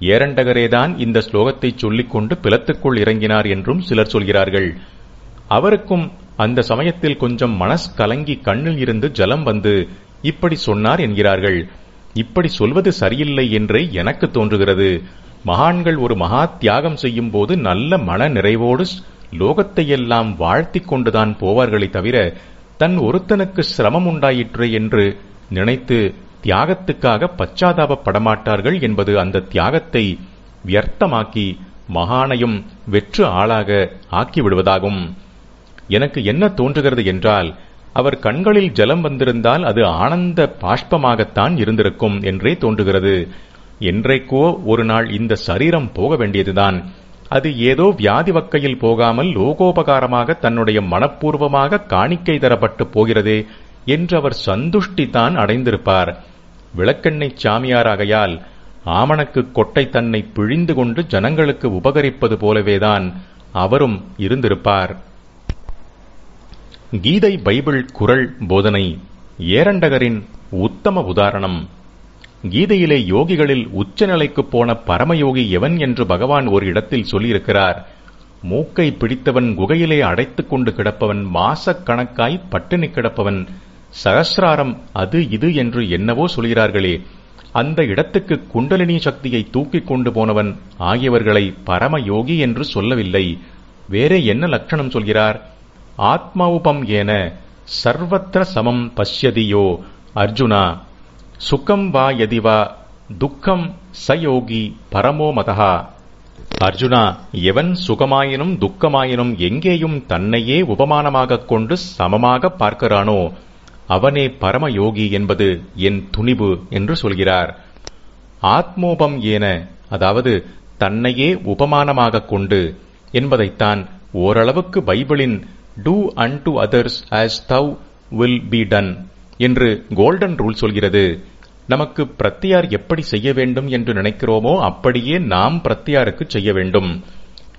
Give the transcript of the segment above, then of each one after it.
ஏரண்டகரேதான் இந்த ஸ்லோகத்தை சொல்லிக்கொண்டு பிளத்துக்குள் இறங்கினார் என்றும் சிலர் சொல்கிறார்கள். அவருக்கும் அந்த சமயத்தில் கொஞ்சம் மனஸ் கலங்கி கண்ணில் இருந்து ஜலம் வந்து இப்படி சொன்னார் என்கிறார்கள். இப்படி சொல்வது சரியில்லை என்று எனக்கு தோன்றுகிறது. மகான்கள் ஒரு மகா தியாகம் செய்யும் போது நல்ல மன நிறைவோடு லோகத்தையெல்லாம் வாழ்த்திக் கொண்டுதான் போவார்களே தவிர தன் ஒருத்தனுக்கு சிரமம் உண்டாயிற்று என்று நினைத்து தியாகத்துக்காக பச்சாதாபப்படமாட்டார்கள் என்பது அந்த தியாகத்தை வியர்த்தமாக்கி மகானையும் வெற்று ஆளாக ஆக்கிவிடுவதாகும். எனக்கு என்ன தோன்றுகிறது என்றால் அவர் கண்களில் ஜலம் வந்திருந்தால் அது ஆனந்த பாஷ்பமாகத்தான் இருந்திருக்கும் என்றே தோன்றுகிறது. என்றைக்கோ ஒரு நாள் இந்த சரீரம் போக வேண்டியதுதான். அது ஏதோ வியாதி வக்கையில் போகாமல் லோகோபகாரமாக தன்னுடைய மனப்பூர்வமாக காணிக்கை தரப்பட்டு போகிறதே என்று அவர் சந்துஷ்டி தான் அடைந்திருப்பார். விளக்கெண்ணெய் சாமியாராகையால் ஆமணக்கு கொட்டை தன்னை பிழிந்து கொண்டு ஜனங்களுக்கு உபகரிப்பது போலவேதான் அவரும் இருந்திருப்பார். கீதை பைபிள் குரல் போதனை ஏரண்டகரின் உத்தம உதாரணம். கீதையிலே யோகிகளில் உச்சநிலைக்குப் போன பரமயோகி எவன் என்று பகவான் ஒரு இடத்தில் சொல்லியிருக்கிறார். மூக்கை பிடித்தவன் குகையிலே அடைத்துக் கொண்டு கிடப்பவன் மாசக் கணக்காய் பட்டினி கிடப்பவன் சகசிராரம் அது இது என்று என்னவோ சொல்கிறார்களே அந்த இடத்துக்கு குண்டலினி சக்தியை தூக்கிக் கொண்டு போனவன் ஆகியவர்களை பரமயோகி என்று சொல்லவில்லை. வேற என்ன லட்சணம் சொல்கிறார்? ஆத்மவுபம் ஏன சர்வத்திர சமம் பஷ்யதியோ அர்ஜுனா சுகம் வா யதிவா துக்கம் சயோகி பரமோ மதஹா. அர்ஜுனா எவன் சுகமாயினும் துக்கமாயினும் எங்கேயும் தன்னையே உபமானமாகக் கொண்டு சமமாக பார்க்கிறானோ அவனே பரமயோகி என்பது என் துணிவு என்று சொல்கிறார். ஆத்மோபம் ஏன அதாவது தன்னையே உபமானமாகக் கொண்டு என்பதைத்தான் ஓரளவுக்கு பைபிளின் do unto others as thou will be done என்று கோல்டன் ரூல் சொல்கிறது. நமக்கு பிரத்தியார் எப்படி செய்ய வேண்டும் என்று நினைக்கிறோமோ அப்படியே நாம் பிரத்தியாருக்கு செய்ய வேண்டும்.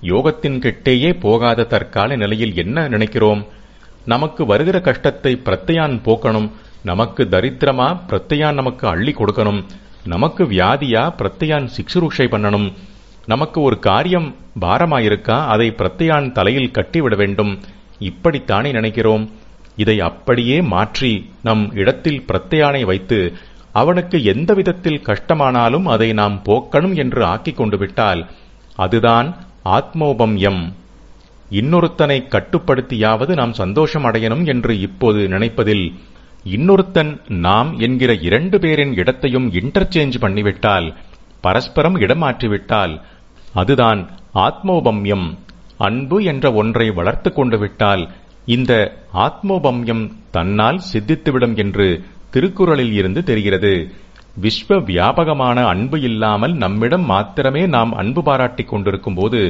யோகத்தின் கிட்டேயே போகாத தற்கால நிலையில் என்ன நினைக்கிறோம்? நமக்கு வருகிற கஷ்டத்தை பிரத்தையான் போக்கணும். நமக்கு தரித்திரமா பிரத்தையான் நமக்கு அள்ளி கொடுக்கணும். நமக்கு வியாதியா பிரத்தையான் சிக்ஷுருஷை பண்ணணும். நமக்கு ஒரு காரியம் பாரமாயிருக்கா? அதை பிரத்தையான் தலையில் கட்டிவிட வேண்டும். இப்படித்தானே நினைக்கிறோம். இதை அப்படியே மாற்றி நம் இடத்தில் பிரத்தையானை வைத்து அவனுக்கு எந்த விதத்தில் கஷ்டமானாலும் அதை நாம் போக்கணும் என்று ஆக்கிக் கொண்டு விட்டால் அதுதான் ஆத்மோபம்யம். இன்னொருத்தனை கட்டுப்படுத்தியாவது நாம் சந்தோஷம் அடையணும் என்று இப்போது நினைப்பதில் இன்னொருத்தன் நாம் என்கிற இரண்டு பேரின் இடத்தையும் இன்டர்சேஞ்ச் பண்ணிவிட்டால் பரஸ்பரம் இடமாற்றிவிட்டால் அதுதான் ஆத்மோபம்யம். அன்பு என்ற ஒன்றை வளர்த்து கொண்டு விட்டால் இந்த ஆத்மோபம்யம் தன்னால் சித்தித்துவிடும் என்று திருக்குறளில் இருந்து தெரிகிறது. விஸ்வ வியாபகமான அன்பு இல்லாமல் நம்மிடம் மாத்திரமே நாம் அன்பு பாராட்டிக் கொண்டிருக்கும் போது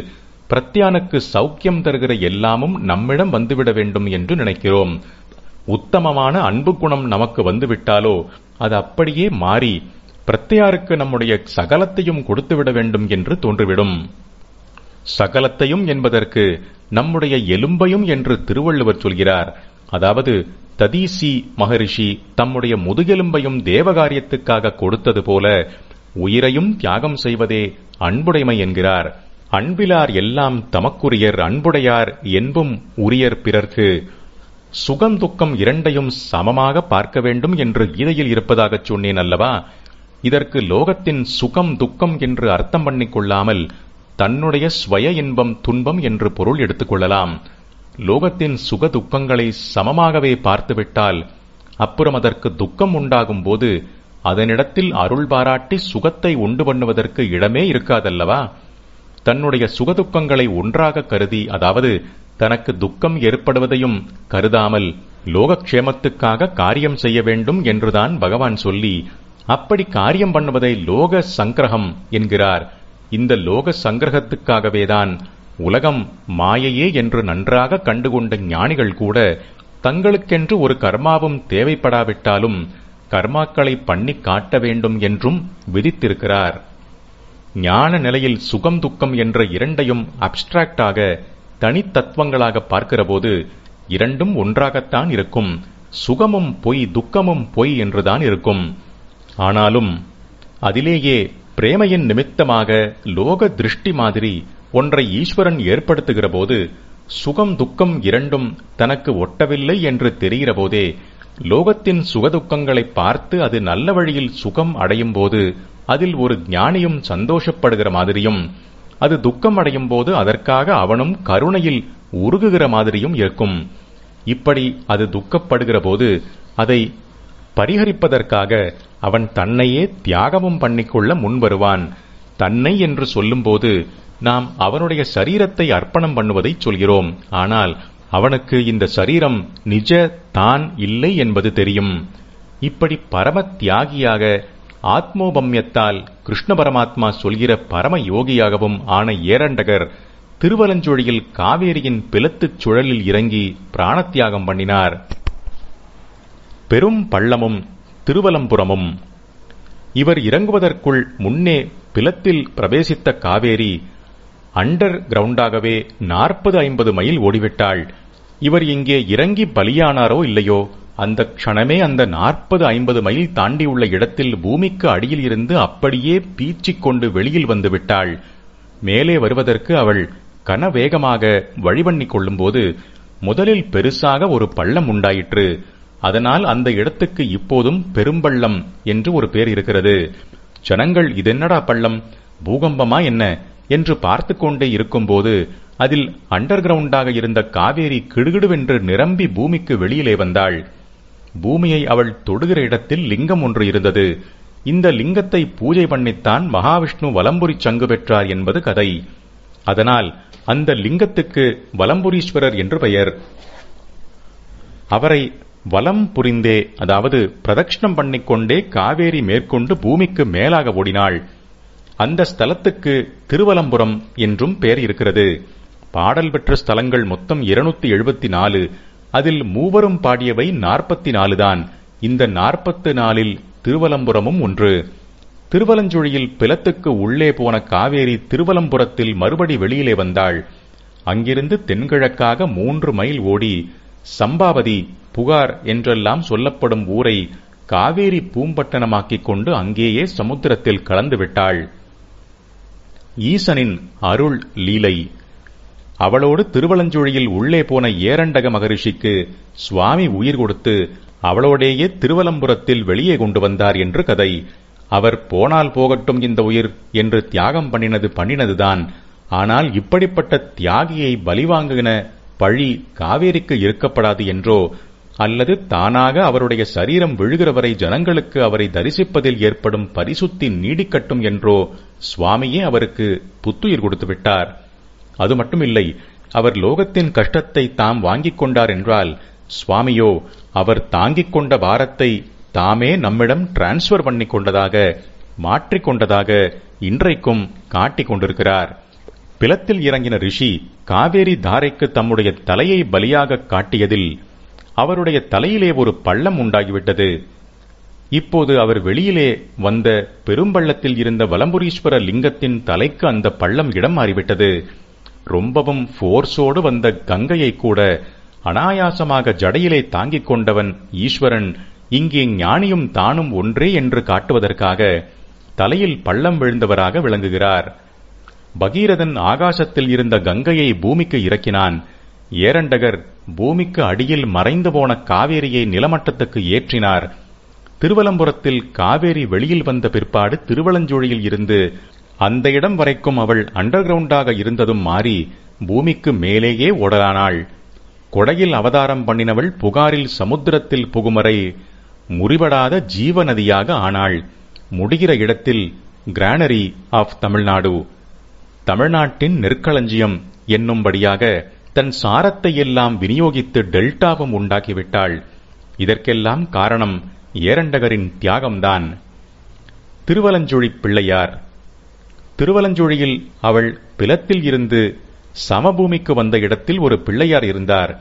பிரத்யானுக்கு சௌக்கியம் தருகிற எல்லாமும் நம்மிடம் வந்துவிட வேண்டும் என்று நினைக்கிறோம். உத்தமமான அன்பு குணம் நமக்கு வந்துவிட்டாலோ அது அப்படியே மாறி பிரத்யாருக்கு நம்முடைய சகலத்தையும் கொடுத்துவிட வேண்டும் என்று தோன்றிவிடும். சகலத்தையும் என்பதற்கு நம்முடைய எலும்பையும் என்று திருவள்ளுவர் சொல்கிறார். அதாவது ததீசி மகரிஷி தம்முடைய முதுகெலும்பையும் தேவகாரியத்துக்காக கொடுத்தது போல உயிரையும் தியாகம் செய்வதே அன்புடைமை என்கிறார். அன்பிலார் எல்லாம் தமக்குரியர் அன்புடையார் என்பும் உரியர் பிறர்க்கு சுகம் துக்கம் இரண்டையும் சமமாக பார்க்க வேண்டும் என்று கீதையில் இருப்பதாகச் சொன்னேன் அல்லவா? இதற்கு லோகத்தின் சுகம் துக்கம் என்று அர்த்தம் பண்ணிக் கொள்ளாமல் தன்னுடைய ஸ்வய இன்பம் துன்பம் என்று பொருள் எடுத்துக்கொள்ளலாம் லோகத்தின் சுக துக்கங்களை சமமாகவே பார்த்துவிட்டால் அப்புறம் அதற்கு துக்கம் உண்டாகும் போது அதனிடத்தில் அருள் பாராட்டி சுகத்தை உண்டு பண்ணுவதற்கு இடமே இருக்காதல்லவா? தன்னுடைய சுகதுக்கங்களை ஒன்றாக கருதி அதாவது தனக்கு துக்கம் ஏற்படுவதையும் கருதாமல் லோகக்ஷேமத்துக்காக காரியம் செய்ய வேண்டும் என்றுதான் பகவான் சொல்லி அப்படி காரியம் பண்ணுவதை லோக சங்கிரகம் என்கிறார். இந்த லோக சங்கிரகத்துக்காகவேதான் உலகம் மாயையே என்று நன்றாக கண்டுகொண்ட ஞானிகள் கூட தங்களுக்கென்று ஒரு கர்மாவும் தேவைப்படாவிட்டாலும் கர்மாக்களை பண்ணி காட்ட வேண்டும் என்றும் விதித்திருக்கிறார். ஞான நிலையில் சுகம் துக்கம் என்ற இரண்டையும் அப்டிராக்டாக தனித்தத்துவங்களாக பார்க்கிறபோது இரண்டும் ஒன்றாகத்தான் இருக்கும். சுகமும் பொய் துக்கமும் பொய் என்றுதான் இருக்கும். ஆனாலும் அதிலேயே பிரேமையின் நிமித்தமாக லோக திருஷ்டி மாதிரி ஒன்றை ஈஸ்வரன் ஏற்படுத்துகிற போது சுகம் துக்கம் இரண்டும் தனக்கு ஒட்டவில்லை என்று தெரிகிற போதே லோகத்தின் சுகதுக்கங்களை பார்த்து அது நல்ல வழியில் சுகம் அடையும் போது அதில் ஒரு ஞானியும் சந்தோஷப்படுகிற மாதிரியும் அது துக்கம் அடையும் போது அதற்காக அவனும் கருணையில் உருகுகிற மாதிரியும் இருக்கும். இப்படி அது துக்கப்படுகிற போது அதை பரிகரிப்பதற்காக அவன் தன்னையே தியாகமும் பண்ணிக்கொள்ள முன்வருவான். தன்னை என்று சொல்லும்போது நாம் அவனுடைய சரீரத்தை அர்ப்பணம் பண்ணுவதை சொல்கிறோம். ஆனால் அவனுக்கு இந்த சரீரம் நிஜ தான் இல்லை என்பது தெரியும். இப்படி பரம தியாகியாக ஆத்மோபம்யத்தால் கிருஷ்ண பரமாத்மா சொல்கிற பரம யோகியாகவும் ஆன ஏரண்டகர் திருவலஞ்சொழியில் காவேரியின் பிளத்துச் சுழலில் இறங்கி பிராணத்தியாகம் பண்ணினார். பெரும் பள்ளமும் திருவலம்புரமும். இவர் இறங்குவதற்குள் முன்னே பிலத்தில் பிரவேசித்த காவேரி அண்டர் கிரவுண்டாகவே நாற்பது ஐம்பது மைல் ஓடிவிட்டாள். இவர் இங்கே இறங்கி பலியானாரோ இல்லையோ அந்த க்ஷணமே அந்த நாற்பது ஐம்பது மைல் தாண்டியுள்ள இடத்தில் பூமிக்கு அடியில் இருந்து அப்படியே பீச்சிக் கொண்டு வெளியில் வந்து விட்டாள். மேலே வருவதற்கு அவள் கனவேகமாக வழிபண்ணிக் கொள்ளும்போது முதலில் பெருசாக ஒரு பள்ளம் உண்டாயிற்று. அதனால் அந்த இடத்துக்கு இப்போதும் பெரும்பள்ளம் என்று ஒரு பேர் இருக்கிறது. ஜனங்கள் இதென்னடா பள்ளம்? பூகம்பமா என்ன? என்று பார்த்து கொண்டே இருக்கும்போது அதில் அண்டர் கிரவுண்டாக இருந்த காவேரி கிடுகிடுவென்று நிரம்பி பூமிக்கு வெளியிலே வந்தாள். பூமியை அவள் தொடுகிற இடத்தில் லிங்கம் ஒன்று இருந்தது. இந்த லிங்கத்தை பூஜை பண்ணித்தான் மகாவிஷ்ணு வலம்புரி சங்கு பெற்றார் என்பது கதை. அதனால் அந்த லிங்கத்துக்கு வலம்புரீஸ்வரர் என்று பெயர். அவரை வலம் புரிந்தே அதாவது பிரதட்சிணம் பண்ணிக்கொண்டே காவேரி மேற்கொண்டு பூமிக்கு மேலாக ஓடினாள். அந்த ஸ்தலத்துக்கு திருவலம்புரம் என்றும் பெயர் இருக்கிறது. பாடல் பெற்ற ஸ்தலங்கள் மொத்தம் இருநூத்தி எழுபத்தி நாலு. அதில் மூவரும் பாடியவை நாற்பத்தி நாலு தான். இந்த நாற்பத்து நாலில் திருவலம்புரமும் ஒன்று. திருவலஞ்சுழியில் பிளத்துக்கு உள்ளே போன காவேரி திருவலம்புரத்தில் மறுபடி வெளியிலே வந்தாள். அங்கிருந்து தென்கிழக்காக மூன்று மைல் ஓடி சம்பாவதி புகார் என்றெல்லாம் சொல்லப்படும் ஊரை காவேரி பூம்பட்டணமாக்கிக் கொண்டு அங்கேயே சமுத்திரத்தில் கலந்து விட்டாள் ஈசனின் அருள் லீலை. அவளோடு திருவலஞ்சுழியில் உள்ளே போன ஏரண்டக மகரிஷிக்கு சுவாமி உயிர் கொடுத்து அவளோடேயே திருவலம்புரத்தில் வெளியே கொண்டு வந்தார் என்று கதை. அவர் போனால் போகட்டும் இந்த உயிர் என்று தியாகம் பண்ணினது பண்ணினதுதான். ஆனால் இப்படிப்பட்ட தியாகியை பலிவாங்குகின பழி காவேரிக்கு இருக்கப்படாது என்றோ அல்லது தானாக அவருடைய சரீரம் விழுகிறவரை ஜனங்களுக்கு அவரை தரிசிப்பதில் ஏற்படும் பரிசுத்தி நீடிக்கட்டும் என்றோ சுவாமியே அவருக்கு புத்துயிர் கொடுத்து விட்டார் அது மட்டுமில்லை அவர் லோகத்தின் கஷ்டத்தை தாம் வாங்கிக் கொண்டார் என்றால் சுவாமியோ அவர் தாங்கிக் கொண்ட பாரத்தை தாமே நம்மிடம் டிரான்ஸ்ஃபர் பண்ணி கொண்டதாக மாற்றிக்கொண்டதாக இன்றைக்கும் காட்டிக் கொண்டிருக்கிறார். பிளத்தில் இறங்கின ரிஷி காவேரி தாரைக்கு தம்முடைய தலையை பலியாக காட்டியதில் அவருடைய தலையிலே ஒரு பள்ளம் உண்டாகிவிட்டது. இப்போது அவர் வெளியிலே வந்த பெரும்பள்ளத்தில் இருந்த வலம்புரீஸ்வர லிங்கத்தின் தலைக்கு அந்த பள்ளம் இடம் மாறிவிட்டது. ரொம்பவும் ஃபோர்ஸோடு வந்த கங்கையை கூட அனாயாசமாக ஜடையிலே தாங்கிக் கொண்டவன் ஈஸ்வரன் இங்கே ஞானியும் தானும் ஒன்றே என்று காட்டுவதற்காக தலையில் பள்ளம் விழுந்தவராக விளங்குகிறார். பகீரதன் ஆகாசத்தில் இருந்த கங்கையை பூமிக்கு இறக்கினான். ஏரண்டகர் பூமிக்கு அடியில் மறைந்து போன காவேரியை நிலமட்டத்துக்கு ஏற்றினார். திருவலம்புரத்தில் காவேரி வெளியில் வந்த பிற்பாடு திருவலஞ்சோழியில் இருந்து அந்த இடம் வரைக்கும் அவள் அண்டர் கிரவுண்டாக இருந்ததும் மாறி பூமிக்கு மேலேயே ஓடலானாள். கொடையில் அவதாரம் பண்ணினவள் புகாரில் சமுத்திரத்தில் புகுமறை முறிபடாத ஜீவ நதியாக ஆனாள். முடிகிற இடத்தில் கிரானரி ஆஃப் தமிழ்நாடு. தமிழ்நாட்டின் நெற்களஞ்சியம் என்னும்படியாக தன் சாரத்தை எல்லாம் விநியோகித்து டெல்டாவும் உண்டாக்கிவிட்டாள். இதற்கெல்லாம் காரணம் ஏரண்டகரின் தியாகம்தான். திருவலஞ்சுழி பிள்ளையார். திருவலஞ்சுழியில் அவள் பிலத்தில் இருந்து சமபூமிக்கு வந்த இடத்தில் ஒரு பிள்ளையார் இருந்தார்.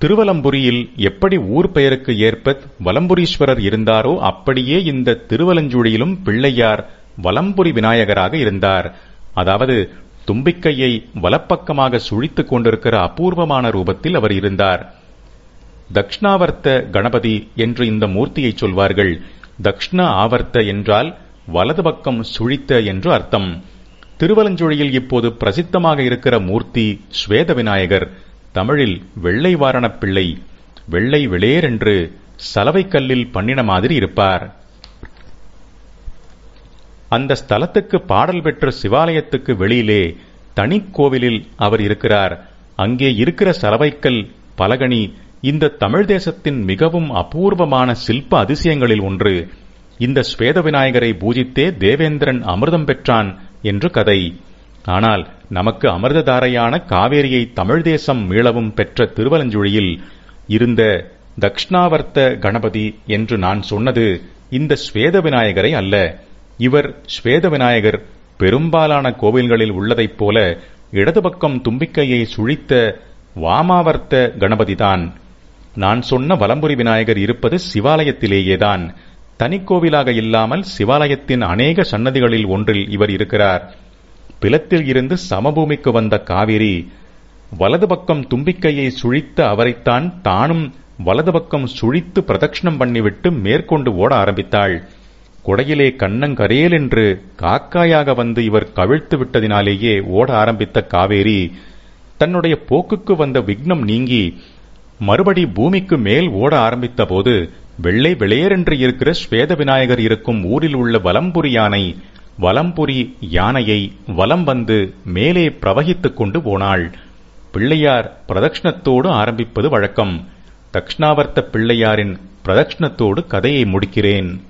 திருவலம்புரியில் எப்படி ஊர் பெயருக்கு ஏற்ப வலம்புரீஸ்வரர் இருந்தாரோ அப்படியே இந்த திருவலஞ்சுழியிலும் பிள்ளையார் வலம்புரி விநாயகராக இருந்தார். அதாவது தும்பிக்கையை வலப்பக்கமாக சுழித்துக் கொண்டிருக்கிற அபூர்வமான ரூபத்தில் அவர் இருந்தார். தக்ஷணாவர்த்த கணபதி என்று இந்த மூர்த்தியை சொல்வார்கள். தக்ஷ்ண ஆவர்த்த என்றால் வலது பக்கம் சுழித்த என்று அர்த்தம். திருவலஞ்சுழியில் இப்போது பிரசித்தமாக இருக்கிற மூர்த்தி ஸ்வேத விநாயகர் தமிழில் வெள்ளை வாரணப் பிள்ளை வெள்ளை வெளியேரென்று சலவை கல்லில் பண்ணின மாதிரி இருப்பார். அந்த ஸ்தலத்துக்கு பாடல் பெற்ற சிவாலயத்துக்கு வெளியிலே தனி கோவிலில் அவர் இருக்கிறார். அங்கே இருக்கிற சலவைக்கல் பலகணி இந்த தமிழ் தேசத்தின் மிகவும் அபூர்வமான சில்ப அதிசயங்களில் ஒன்று. இந்த ஸ்வேத விநாயகரை பூஜித்தே தேவேந்திரன் அமிர்தம் பெற்றான் என்று கதை. ஆனால் நமக்கு அமிர்ததாரையான காவேரியை தமிழ் தேசம் மீளவும் பெற்ற திருவலஞ்சுழியில் இருந்த தக்ஷ்ணாவர்த்த கணபதி என்று நான் சொன்னது இந்த ஸ்வேத விநாயகரை அல்ல. இவர் ஸ்வேத விநாயகர் பெரும்பாலான கோவில்களில் உள்ளதைப் போல இடது பக்கம் தும்பிக்கையை சுழித்த வாமாவர்த்த கணபதிதான். நான் சொன்ன வலம்புரி விநாயகர் இருப்பது சிவாலயத்திலேயேதான். தனிக்கோவிலாக இல்லாமல் சிவாலயத்தின் அநேக சன்னதிகளில் ஒன்றில் இவர் இருக்கிறார். பிலத்தில் இருந்து சமபூமிக்கு வந்த காவிரி வலது பக்கம் தும்பிக்கையை சுழித்த அவரைத்தான் தானும் வலது பக்கம் சுழித்து பிரதட்சணம் பண்ணிவிட்டு மேற்கொண்டு ஓட ஆரம்பித்தாள். குடையிலே கண்ணங்கரேல் என்று காக்காயாக வந்து இவர் கவிழ்த்து விட்டதினாலேயே ஓட ஆரம்பித்த காவேரி தன்னுடைய போக்குக்கு வந்த விக்னம் நீங்கி மறுபடி பூமிக்கு மேல் ஓட ஆரம்பித்த போது வெள்ளை வெளியேறென்று இருக்கிற ஸ்வேத விநாயகர் இருக்கும் ஊரில் உள்ள வலம்புரி யானை வலம்புரி யானையை வலம் வந்து மேலே பிரவகித்துக் கொண்டு போனாள். பிள்ளையார் பிரதட்சிணத்தோடு ஆரம்பிப்பது வழக்கம். தக்ஷ்ணாவர்த்த பிள்ளையாரின் பிரதட்சிணத்தோடு கதையை முடிக்கிறேன்.